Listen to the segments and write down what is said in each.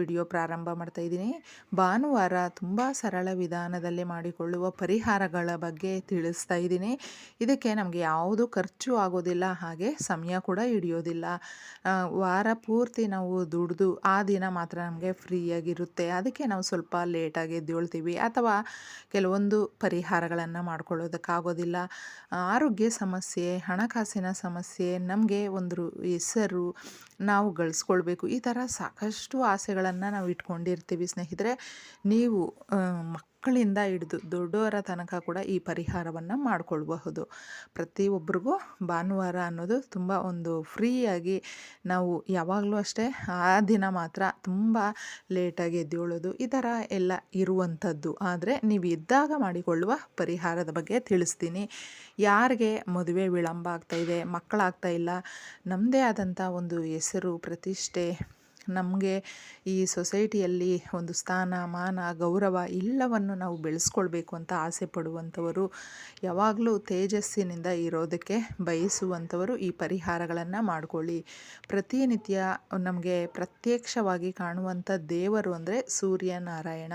Video ಪ್ರಾರಂಭ ಮಾಡ್ತಾ ಇದ್ದೀನಿ. ಭಾನುವಾರ ತುಂಬ ಸರಳ ವಿಧಾನದಲ್ಲಿ ಮಾಡಿಕೊಳ್ಳುವ ಪರಿಹಾರಗಳ ಬಗ್ಗೆ ತಿಳಿಸ್ತಾ ಇದ್ದೀನಿ. ಇದಕ್ಕೆ ನಮಗೆ ಯಾವುದು ಖರ್ಚು ಆಗೋದಿಲ್ಲ, ಹಾಗೆ ಸಮಯ ಕೂಡ ಹಿಡಿಯೋದಿಲ್ಲ. ವಾರ ಪೂರ್ತಿ ನಾವು ದುಡಿದು ಆ ದಿನ ಮಾತ್ರ ನಮಗೆ ಫ್ರೀಯಾಗಿರುತ್ತೆ. ಅದಕ್ಕೆ ನಾವು ಸ್ವಲ್ಪ ಲೇಟಾಗಿ ಎದ್ದೇಳ್ತೀವಿ. ಅಥವಾ ಕೆಲವೊಂದು ಪರಿಹಾರಗಳನ್ನು ಮಾಡ್ಕೊಳ್ಳೋದಕ್ಕಾಗೋದಿಲ್ಲ. ಆರೋಗ್ಯ ಸಮಸ್ಯೆ, ಹಣಕಾಸಿನ ಸಮಸ್ಯೆ, ನಮಗೆ ಒಂದು ಹೆಸರು ನಾವು ಗಳಿಸ್ಕೊಳ್ಬೇಕು. ಈ ಥರ ಸಾಕಷ್ಟು ಆಸೆಗಳನ್ನು ನಾವು ಇಟ್ಕೊಂಡಿರ್ತೀವಿ ಸ್ನೇಹಿತರೆ, ನೀವು ಮಕ್ಕಳಿಂದ ಹಿಡಿದು ದೊಡ್ಡವರ ತನಕ ಕೂಡ ಈ ಪರಿಹಾರವನ್ನು ಮಾಡಿಕೊಳ್ಬಹುದು. ಪ್ರತಿಯೊಬ್ಬರಿಗೂ ಭಾನುವಾರ ಅನ್ನೋದು ತುಂಬ ಒಂದು ಫ್ರೀಯಾಗಿ ನಾವು ಯಾವಾಗಲೂ ಅಷ್ಟೇ ಆ ದಿನ ಮಾತ್ರ ತುಂಬ ಲೇಟಾಗಿ ಎದ್ದೇಳೋದು, ಈ ಥರ ಎಲ್ಲ ಇರುವಂಥದ್ದು. ಆದರೆ ನೀವು ಇದ್ದಾಗ ಮಾಡಿಕೊಳ್ಳುವ ಪರಿಹಾರದ ಬಗ್ಗೆ ತಿಳಿಸ್ತೀನಿ. ಯಾರಿಗೆ ಮದುವೆ ವಿಳಂಬ ಆಗ್ತಾಯಿದೆ ಮಕ್ಕಳಾಗ್ತಾ ಇಲ್ಲ ನಮ್ಮದೇ ಆದಂಥ ಒಂದು ಹೆಸರು, ಪ್ರತಿಷ್ಠೆ ನಮಗೆ ಈ ಸೊಸೈಟಿಯಲ್ಲಿ ಒಂದು ಸ್ಥಾನ, ಮಾನ, ಗೌರವ ಎಲ್ಲವನ್ನು ನಾವು ಬೆಳೆಸ್ಕೊಳ್ಬೇಕು ಅಂತ ಆಸೆ ಪಡುವಂಥವರು ಯಾವಾಗಲೂ ತೇಜಸ್ಸಿನಿಂದ ಇರೋದಕ್ಕೆ ಬಯಸುವಂಥವರು ಈ ಪರಿಹಾರಗಳನ್ನು ಮಾಡಿಕೊಳ್ಳಿ. ಪ್ರತಿನಿತ್ಯ ನಮಗೆ ಪ್ರತ್ಯಕ್ಷವಾಗಿ ಕಾಣುವಂಥ ದೇವರು ಅಂದರೆ ಸೂರ್ಯನಾರಾಯಣ.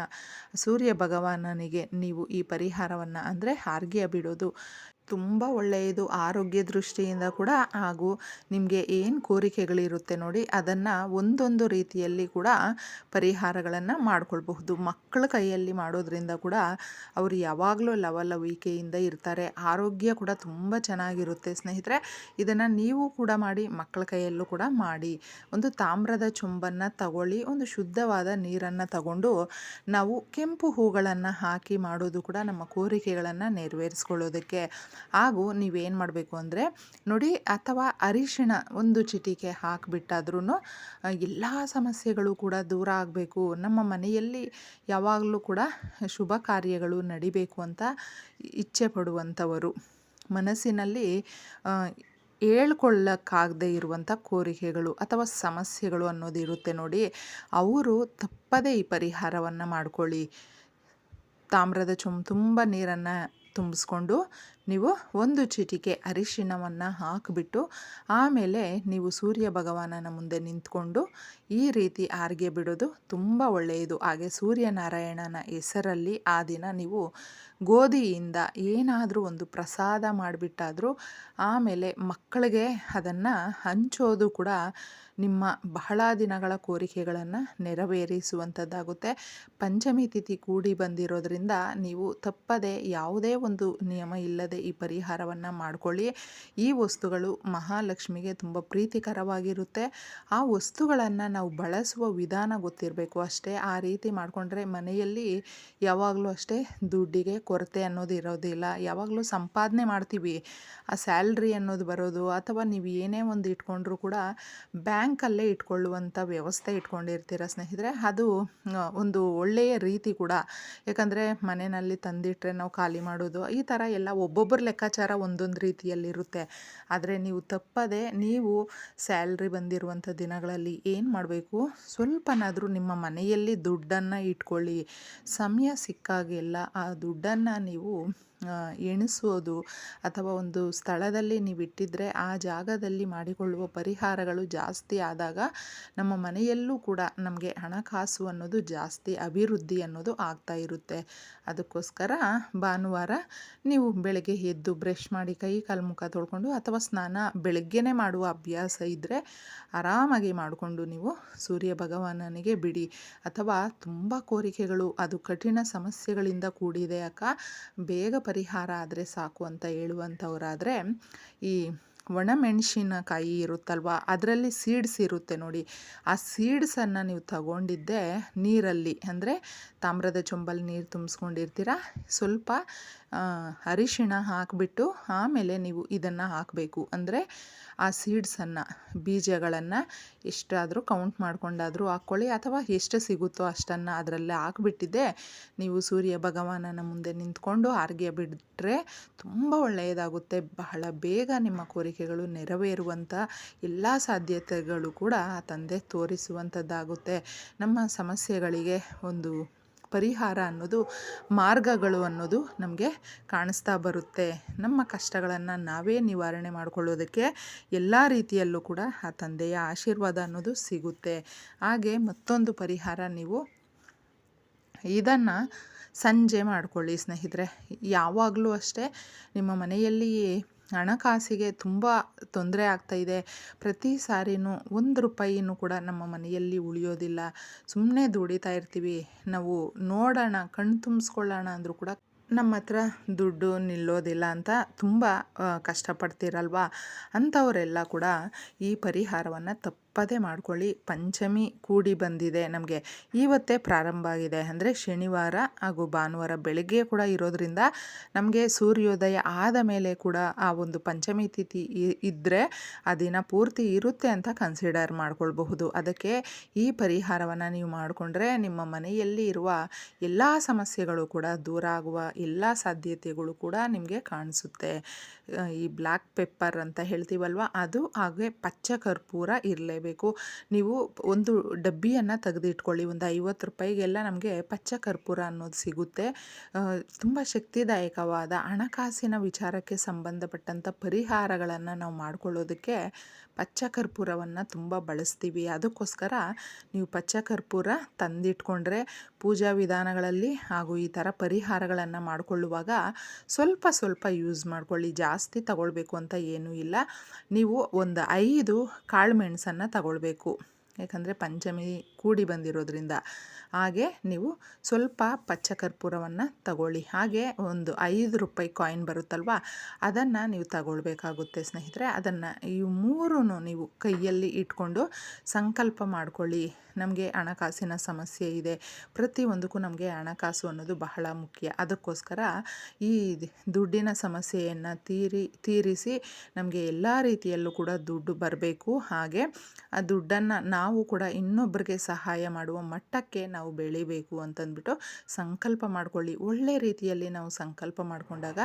ಸೂರ್ಯ ಭಗವಾನನಿಗೆ ನೀವು ಈ ಪರಿಹಾರವನ್ನು ಅಂದರೆ ಹಾರ್ಗೆಯ ಬಿಡೋದು. ತುಂಬ ಒಳ್ಳೆಯದು ಆರೋಗ್ಯ ದೃಷ್ಟಿಯಿಂದ ಕೂಡ ಹಾಗೂ ನಿಮಗೆ ಏನು ಕೋರಿಕೆಗಳಿರುತ್ತೆ ನೋಡಿ ಅದನ್ನು ಒಂದೊಂದು ರೀತಿಯಲ್ಲಿ ಕೂಡ ಪರಿಹಾರಗಳನ್ನು ಮಾಡಿಕೊಳ್ಬಹುದು. ಮಕ್ಕಳ ಕೈಯಲ್ಲಿ ಮಾಡೋದ್ರಿಂದ ಕೂಡ ಅವರು ಯಾವಾಗಲೂ ಲವಲವಿಕೆಯಿಂದ ಇರ್ತಾರೆ. ಆರೋಗ್ಯ ಕೂಡ ತುಂಬ ಚೆನ್ನಾಗಿರುತ್ತೆ ಸ್ನೇಹಿತರೆ. ಇದನ್ನು ನೀವು ಕೂಡ ಮಾಡಿ, ಮಕ್ಕಳ ಕೈಯಲ್ಲೂ ಕೂಡ ಮಾಡಿ. ಒಂದು ತಾಮ್ರದ ಚೊಂಬನ್ನು ತಗೊಳ್ಳಿ, ಒಂದು ಶುದ್ಧವಾದ ನೀರನ್ನು ತಗೊಂಡು ನಾವು ಕೆಂಪು ಹೂಗಳನ್ನು ಹಾಕಿ ಮಾಡೋದು ಕೂಡ ನಮ್ಮ ಕೋರಿಕೆಗಳನ್ನು ನೆರವೇರಿಸ್ಕೊಳ್ಳೋದಕ್ಕೆ ಹಾಗೂ ನೀವೇನು ಮಾಡಬೇಕು ಅಂದರೆ ನೋಡಿ ಅಥವಾ ಅರಿಶಿಣ ಒಂದು ಚಿಟಿಕೆ ಹಾಕಿಬಿಟ್ಟಾದ್ರೂ ಎಲ್ಲ ಸಮಸ್ಯೆಗಳು ಕೂಡ ದೂರ ಆಗಬೇಕು. ನಮ್ಮ ಮನೆಯಲ್ಲಿ ಯಾವಾಗಲೂ ಕೂಡ ಶುಭ ಕಾರ್ಯಗಳು ನಡಿಬೇಕು ಅಂತ ಇಚ್ಛೆ ಪಡುವಂಥವರು. ಮನಸ್ಸಿನಲ್ಲಿ ಹೇಳ್ಕೊಳ್ಳೋಕ್ಕಾಗದೇ ಇರುವಂಥ ಕೋರಿಕೆಗಳು ಅಥವಾ ಸಮಸ್ಯೆಗಳು ಅನ್ನೋದು ಇರುತ್ತೆ ನೋಡಿ, ಅವರು ತಪ್ಪದೇ ಈ ಪರಿಹಾರವನ್ನು ಮಾಡ್ಕೊಳ್ಳಿ. ತಾಮ್ರದ ಚುಮ್ ತುಂಬ ನೀರನ್ನು ತುಂಬಿಸ್ಕೊಂಡು ನೀವು ಒಂದು ಚಿಟಿಕೆ ಅರಿಶಿಣವನ್ನು ಹಾಕಿಬಿಟ್ಟು ಆಮೇಲೆ ನೀವು ಸೂರ್ಯ ಭಗವಾನನ ಮುಂದೆ ನಿಂತ್ಕೊಂಡು ಈ ರೀತಿ ಆರ್ಗೆ ಬಿಡೋದು ತುಂಬ ಒಳ್ಳೆಯದು. ಹಾಗೆ ಸೂರ್ಯನಾರಾಯಣನ ಹೆಸರಲ್ಲಿ ಆ ದಿನ ನೀವು ಗೋಧಿಯಿಂದ ಏನಾದರೂ ಒಂದು ಪ್ರಸಾದ ಮಾಡಿಬಿಟ್ಟಾದರೂ ಆಮೇಲೆ ಮಕ್ಕಳಿಗೆ ಅದನ್ನು ಹಂಚೋದು ಕೂಡ ನಿಮ್ಮ ಬಹಳ ದಿನಗಳ ಕೋರಿಕೆಗಳನ್ನು ನೆರವೇರಿಸುವಂಥದ್ದಾಗುತ್ತೆ. ಪಂಚಮಿ ತಿಥಿ ಕೂಡಿ ಬಂದಿರೋದರಿಂದ ನೀವು ತಪ್ಪದೆ ಯಾವುದೇ ಒಂದು ನಿಯಮ ಇಲ್ಲದೆ ಈ ಪರಿಹಾರವನ್ನು ಮಾಡಿಕೊಳ್ಳಿ. ಈ ವಸ್ತುಗಳು ಮಹಾಲಕ್ಷ್ಮಿಗೆ ತುಂಬ ಪ್ರೀತಿಕರವಾಗಿರುತ್ತೆ. ಆ ವಸ್ತುಗಳನ್ನು ನಾವು ಬಳಸುವ ವಿಧಾನ ಗೊತ್ತಿರಬೇಕು ಅಷ್ಟೇ. ಆ ರೀತಿ ಮಾಡಿಕೊಂಡ್ರೆ ಮನೆಯಲ್ಲಿ ಯಾವಾಗಲೂ ಅಷ್ಟೇ ದುಡ್ಡಿಗೆ ಕೊರತೆ ಅನ್ನೋದು ಇರೋದಿಲ್ಲ ಯಾವಾಗಲೂ ಸಂಪಾದನೆ ಮಾಡ್ತೀವಿ. ಆ ಸ್ಯಾಲ್ರಿ ಅನ್ನೋದು ಬರೋದು ಅಥವಾ ನೀವು ಏನೇ ಒಂದು ಇಟ್ಕೊಂಡ್ರೂ ಕೂಡ ಬ್ಯಾಂಕಲ್ಲೇ ಇಟ್ಕೊಳ್ಳುವಂಥ ವ್ಯವಸ್ಥೆ ಇಟ್ಕೊಂಡಿರ್ತೀರ ಸ್ನೇಹಿತರೆ. ಅದು ಒಂದು ಒಳ್ಳೆಯ ರೀತಿ ಕೂಡ. ಯಾಕಂದರೆ ಮನೆಯಲ್ಲಿ ತಂದಿಟ್ಟರೆ ನಾವು ಖಾಲಿ ಮಾಡೋದು ಈ ಥರ ಎಲ್ಲ ಒಬ್ಬೊಬ್ಬರ ಲೆಕ್ಕಾಚಾರ ಒಂದೊಂದು ರೀತಿಯಲ್ಲಿರುತ್ತೆ. ಆದರೆ ನೀವು ತಪ್ಪದೆ ನೀವು ಸ್ಯಾಲ್ರಿ ಬಂದಿರುವಂಥ ದಿನಗಳಲ್ಲಿ ಏನು ಮಾಡಬೇಕು? ಸ್ವಲ್ಪನಾದರೂ ನಿಮ್ಮ ಮನೆಯಲ್ಲಿ ದುಡ್ಡನ್ನು ಇಟ್ಕೊಳ್ಳಿ. ಸಮಯ ಸಿಕ್ಕಾಗೆಲ್ಲ ಆ ದುಡ್ಡನ್ನು ನೀವು ಆ, ಎಣಿಸೋದು ಅಥವಾ ಒಂದು ಸ್ಥಳದಲ್ಲಿ ನೀವು ಇಟ್ಟಿದ್ದರೆ ಆ ಜಾಗದಲ್ಲಿ ಮಾಡಿಕೊಳ್ಳುವ ಪರಿಹಾರಗಳು ಜಾಸ್ತಿ ಆದಾಗ ನಮ್ಮ ಮನೆಯಲ್ಲೂ ಕೂಡ ನಮಗೆ ಹಣಕಾಸು ಅನ್ನೋದು ಜಾಸ್ತಿ, ಅಭಿವೃದ್ಧಿ ಅನ್ನೋದು ಆಗ್ತಾ ಇರುತ್ತೆ. ಅದಕ್ಕೋಸ್ಕರ ಭಾನುವಾರ ನೀವು ಬೆಳಗ್ಗೆ ಎದ್ದು ಬ್ರಷ್ ಮಾಡಿ ಕೈ ಕಾಲು ಮುಖ ತೊಳ್ಕೊಂಡು ಅಥವಾ ಸ್ನಾನ ಬೆಳಗ್ಗೆನೇ ಮಾಡುವ ಅಭ್ಯಾಸ ಇದ್ದರೆ ಆರಾಮಾಗಿ ಮಾಡಿಕೊಂಡು ನೀವು ಸೂರ್ಯ ಭಗವಾನನಿಗೆ ಬಿಡಿ. ಅಥವಾ ತುಂಬ ಕೋರಿಕೆಗಳು, ಅದು ಕಠಿಣ ಸಮಸ್ಯೆಗಳಿಂದ ಕೂಡಿದೆ ಅಕ್ಕ, ಬೇಗ ಪರಿಹಾರ ಆದರೆ ಸಾಕು ಅಂತ ಹೇಳುವಂಥವರಾದರೆ ಈ ಒಣಮೆಣಸಿನಕಾಯಿ ಇರುತ್ತಲ್ವ? ಅದರಲ್ಲಿ ಸೀಡ್ಸ್ ಇರುತ್ತೆ ನೋಡಿ. ಆ ಸೀಡ್ಸನ್ನು ನೀವು ತಗೊಂಡಿದ್ದೆ ನೀರಲ್ಲಿ, ಅಂದರೆ ತಾಮ್ರದ ಚೊಂಬಲ್ಲಿ ನೀರು ತುಂಬಿಸ್ಕೊಂಡಿರ್ತೀರ? ಸ್ವಲ್ಪ ಅರಿಶಿಣ ಹಾಕಿಬಿಟ್ಟು ಆಮೇಲೆ ನೀವು ಇದನ್ನು ಹಾಕಬೇಕು. ಅಂದರೆ ಆ ಸೀಡ್ಸನ್ನು ಬೀಜಗಳನ್ನು ಎಷ್ಟಾದರೂ ಕೌಂಟ್ ಮಾಡ್ಕೊಂಡಾದರೂ ಹಾಕ್ಕೊಳ್ಳಿ. ಅಥವಾ ಎಷ್ಟು ಸಿಗುತ್ತೋ ಅಷ್ಟನ್ನು ಅದರಲ್ಲೇ ಹಾಕ್ಬಿಟ್ಟಿದ್ದೆ. ನೀವು ಸೂರ್ಯ ಭಗವಾನನ ಮುಂದೆ ನಿಂತ್ಕೊಂಡು ಆರ್ಗ್ಯ ಬಿಟ್ಟರೆ ತುಂಬ ಒಳ್ಳೆಯದಾಗುತ್ತೆ. ಬಹಳ ಬೇಗ ನಿಮ್ಮ ಕೋರಿಕೆಗಳು ನೆರವೇರುವಂಥ ಎಲ್ಲ ಸಾಧ್ಯತೆಗಳು ಕೂಡ ಆ ತಂದೆ ತೋರಿಸುವಂಥದ್ದಾಗುತ್ತೆ ನಮ್ಮ ಸಮಸ್ಯೆಗಳಿಗೆ ಒಂದು ಪರಿಹಾರ ಅನ್ನೋದು, ಮಾರ್ಗಗಳು ಅನ್ನೋದು ನಮಗೆ ಕಾಣಿಸ್ತಾ ಬರುತ್ತೆ. ನಮ್ಮ ಕಷ್ಟಗಳನ್ನು ನಾವೇ ನಿವಾರಣೆ ಮಾಡಿಕೊಳ್ಳೋದಕ್ಕೆ ಎಲ್ಲ ರೀತಿಯಲ್ಲೂ ಕೂಡ ಆ ತಂದೆಯ ಆಶೀರ್ವಾದ ಅನ್ನೋದು ಸಿಗುತ್ತೆ. ಹಾಗೆ ಮತ್ತೊಂದು ಪರಿಹಾರ ನೀವು ಇದನ್ನು ಸಂಜೆ ಮಾಡಿಕೊಳ್ಳಿ ಸ್ನೇಹಿತರೆ. ಯಾವಾಗಲೂ ಅಷ್ಟೇ ನಿಮ್ಮ ಮನೆಯಲ್ಲಿ ಹಣಕಾಸಿಗೆ ತುಂಬ ತೊಂದರೆ ಆಗ್ತಾಯಿದೆ ಪ್ರತಿ ಸಾರಿನೂ ಒಂದು ರೂಪಾಯಿನೂ ಕೂಡ ನಮ್ಮ ಮನೆಯಲ್ಲಿ ಉಳಿಯೋದಿಲ್ಲ. ಸುಮ್ಮನೆ ದುಡಿತಾ ಇರ್ತೀವಿ. ನಾವು ನೋಡೋಣ, ಕಣ್ಣು ತುಂಬಿಸ್ಕೊಳ್ಳೋಣ ಅಂದರೂ ಕೂಡ ನಮ್ಮ ಹತ್ರ ದುಡ್ಡು ನಿಲ್ಲೋದಿಲ್ಲ ಅಂತ ತುಂಬ ಕಷ್ಟಪಡ್ತೀರಲ್ವಾ? ಅಂಥವರೆಲ್ಲ ಕೂಡ ಈ ಪರಿಹಾರವನ್ನು ತಪ್ಪದೇ ಮಾಡ್ಕೊಳ್ಳಿ. ಪಂಚಮಿ ಕೂಡಿ ಬಂದಿದೆ. ನಮಗೆ ಇವತ್ತೇ ಪ್ರಾರಂಭ ಆಗಿದೆ. ಅಂದರೆ ಶನಿವಾರ ಹಾಗೂ ಭಾನುವಾರ ಬೆಳಗ್ಗೆ ಕೂಡ ಇರೋದ್ರಿಂದ ನಮಗೆ ಸೂರ್ಯೋದಯ ಆದ ಮೇಲೆ ಕೂಡ ಆ ಒಂದು ಪಂಚಮಿ ತಿಥಿ ಇದ್ದರೆ ಆ ದಿನ ಪೂರ್ತಿ ಇರುತ್ತೆ ಅಂತ ಕನ್ಸಿಡರ್ ಮಾಡ್ಕೊಳ್ಬಹುದು. ಅದಕ್ಕೆ ಈ ಪರಿಹಾರವನ್ನು ನೀವು ಮಾಡಿಕೊಂಡ್ರೆ ನಿಮ್ಮ ಮನೆಯಲ್ಲಿ ಇರುವ ಎಲ್ಲ ಸಮಸ್ಯೆಗಳು ಕೂಡ ದೂರ ಆಗುವ ಎಲ್ಲ ಸಾಧ್ಯತೆಗಳು ಕೂಡ ನಿಮಗೆ ಕಾಣಿಸುತ್ತೆ. ಈ ಬ್ಲ್ಯಾಕ್ ಪೆಪ್ಪರ್ ಅಂತ ಹೇಳ್ತೀವಲ್ವ? ಅದು ಹಾಗೆ ಪಚ್ಚ ಕರ್ಪೂರ ಇರಲೇಬೇಕು. ನೀವು ಒಂದು ಡಬ್ಬಿಯನ್ನು ತೆಗೆದಿಟ್ಕೊಳ್ಳಿ. ಒಂದು ಐವತ್ತು ರೂಪಾಯಿಗೆಲ್ಲ ನಮಗೆ ಪಚ್ಚ ಕರ್ಪೂರ ಅನ್ನೋದು ಸಿಗುತ್ತೆ. ತುಂಬ ಶಕ್ತಿದಾಯಕವಾದ ಹಣಕಾಸಿನ ವಿಚಾರಕ್ಕೆ ಸಂಬಂಧಪಟ್ಟಂಥ ಪರಿಹಾರಗಳನ್ನು ನಾವು ಮಾಡ್ಕೊಳ್ಳೋದಕ್ಕೆ ಪಚ್ಚ ಕರ್ಪೂರವನ್ನು ತುಂಬ ಬಳಸ್ತೀವಿ. ಅದಕ್ಕೋಸ್ಕರ ನೀವು ಪಚ್ಚ ಕರ್ಪೂರ ತಂದಿಟ್ಕೊಂಡ್ರೆ ಪೂಜಾ ವಿಧಾನಗಳಲ್ಲಿ ಹಾಗೂ ಈ ಥರ ಪರಿಹಾರಗಳನ್ನು ಮಾಡಿಕೊಳ್ಳುವಾಗ ಸ್ವಲ್ಪ ಸ್ವಲ್ಪ ಯೂಸ್ ಮಾಡ್ಕೊಳ್ಳಿ. ಜಾಸ್ತಿ ತಗೊಳ್ಬೇಕು ಅಂತ ಏನೂ ಇಲ್ಲ. ನೀವು ಒಂದು ಐದು ಕಾಳು ಮೆಣಸನ್ನು ತಗೊಳ್ಬೇಕು. ಯಾಕಂದರೆ ಪಂಚಮಿ ಕೂಡಿ ಬಂದಿರೋದ್ರಿಂದ. ಹಾಗೆ ನೀವು ಸ್ವಲ್ಪ ಪಚ್ಚ ಕರ್ಪೂರವನ್ನು ತಗೊಳ್ಳಿ. ಹಾಗೆ ಒಂದು ಐದು ರೂಪಾಯಿ ಕಾಯಿನ್ ಬರುತ್ತಲ್ವ? ಅದನ್ನು ನೀವು ತಗೊಳ್ಬೇಕಾಗುತ್ತೆ ಸ್ನೇಹಿತರೆ. ಅದನ್ನು ಈ ಮೂರೂ ನೀವು ಕೈಯಲ್ಲಿ ಇಟ್ಕೊಂಡು ಸಂಕಲ್ಪ ಮಾಡಿಕೊಳ್ಳಿ. ನಮಗೆ ಹಣಕಾಸಿನ ಸಮಸ್ಯೆ ಇದೆ. ಪ್ರತಿಯೊಂದಕ್ಕೂ ನಮಗೆ ಹಣಕಾಸು ಅನ್ನೋದು ಬಹಳ ಮುಖ್ಯ. ಅದಕ್ಕೋಸ್ಕರ ಈ ದುಡ್ಡಿನ ಸಮಸ್ಯೆಯನ್ನು ತೀರಿ, ತೀರಿಸಿ ನಮಗೆ ಎಲ್ಲ ರೀತಿಯಲ್ಲೂ ಕೂಡ ದುಡ್ಡು ಬರಬೇಕು. ಹಾಗೆ ಆ ದುಡ್ಡನ್ನು ನಾವು ಕೂಡ ಇನ್ನೊಬ್ಬರಿಗೆ ಸಹಾಯ ಮಾಡುವ ಮಟ್ಟಕ್ಕೆ ನಾವು ಬೆಳಿಬೇಕು ಅಂತಂದ್ಬಿಟ್ಟು ಸಂಕಲ್ಪ ಮಾಡ್ಕೊಳ್ಳಿ. ಒಳ್ಳೆ ರೀತಿಯಲ್ಲಿ ನಾವು ಸಂಕಲ್ಪ ಮಾಡಿಕೊಂಡಾಗ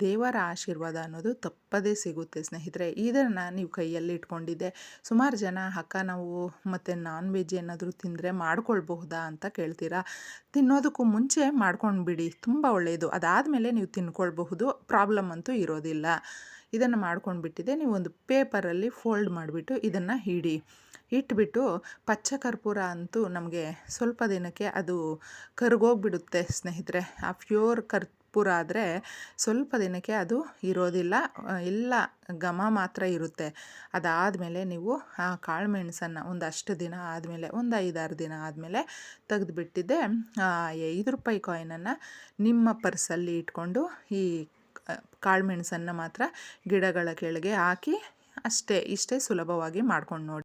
ದೇವರ ಆಶೀರ್ವಾದ ಅನ್ನೋದು ತಪ್ಪದೇ ಸಿಗುತ್ತೆ ಸ್ನೇಹಿತರೆ. ಇದನ್ನು ನೀವು ಕೈಯಲ್ಲಿ ಇಟ್ಕೊಂಡಿದ್ದೆ. ಸುಮಾರು ಜನ ಅಕ್ಕ ನಾವು ಮತ್ತು ನಾನ್ ವೆಜ್ ಏನಾದರೂ ತಿಂದರೆ ಮಾಡ್ಕೊಳ್ಬಹುದಾ ಅಂತ ಕೇಳ್ತೀರಾ? ತಿನ್ನೋದಕ್ಕೂ ಮುಂಚೆ ಮಾಡ್ಕೊಂಡು ಬಿಡಿ ತುಂಬ ಒಳ್ಳೆಯದು ಅದಾದಮೇಲೆ ನೀವು ತಿನ್ಕೊಳ್ಬಹುದು. ಪ್ರಾಬ್ಲಮ್ ಅಂತೂ ಇರೋದಿಲ್ಲ. ಇದನ್ನು ಮಾಡ್ಕೊಂಡು ಬಿಟ್ಟಿದೆ ನೀವು ಒಂದು ಪೇಪರಲ್ಲಿ ಫೋಲ್ಡ್ ಮಾಡಿಬಿಟ್ಟು ಇದನ್ನು ಹಿಡಿ ಇಟ್ಬಿಟ್ಟು ಪಚ್ಚ ಕರ್ಪೂರ ಅಂತೂ ನಮಗೆ ಸ್ವಲ್ಪ ದಿನಕ್ಕೆ ಅದು ಕರ್ಗೋಗ್ಬಿಡುತ್ತೆ ಸ್ನೇಹಿತರೆ. ಆ ಪ್ಯೂರ್ ಕರ್ಪೂರ ಆದರೆ ಸ್ವಲ್ಪ ದಿನಕ್ಕೆ ಅದು ಇರೋದಿಲ್ಲ. ಎಲ್ಲ ಘಮ ಮಾತ್ರ ಇರುತ್ತೆ. ಅದಾದಮೇಲೆ ನೀವು ಆ ಕಾಳು ಮೆಣಸನ್ನು ಒಂದು ಅಷ್ಟು ದಿನ ಆದಮೇಲೆ, ಒಂದು ಐದಾರು ದಿನ ಆದಮೇಲೆ ತೆಗೆದುಬಿಟ್ಟಿದ್ದೆ. ಐದು ರೂಪಾಯಿ ಕಾಯಿನನ್ನು ನಿಮ್ಮ ಪರ್ಸಲ್ಲಿ ಇಟ್ಕೊಂಡು ಈ ಕಾಳು ಮೆಣಸನ್ನು ಮಾತ್ರ ಗಿಡಗಳ ಕೆಳಗೆ ಹಾಕಿ ಅಷ್ಟೇ ಇಷ್ಟೇ ಸುಲಭವಾಗಿ ಮಾಡ್ಕೊಂಡು ನೋಡಿ.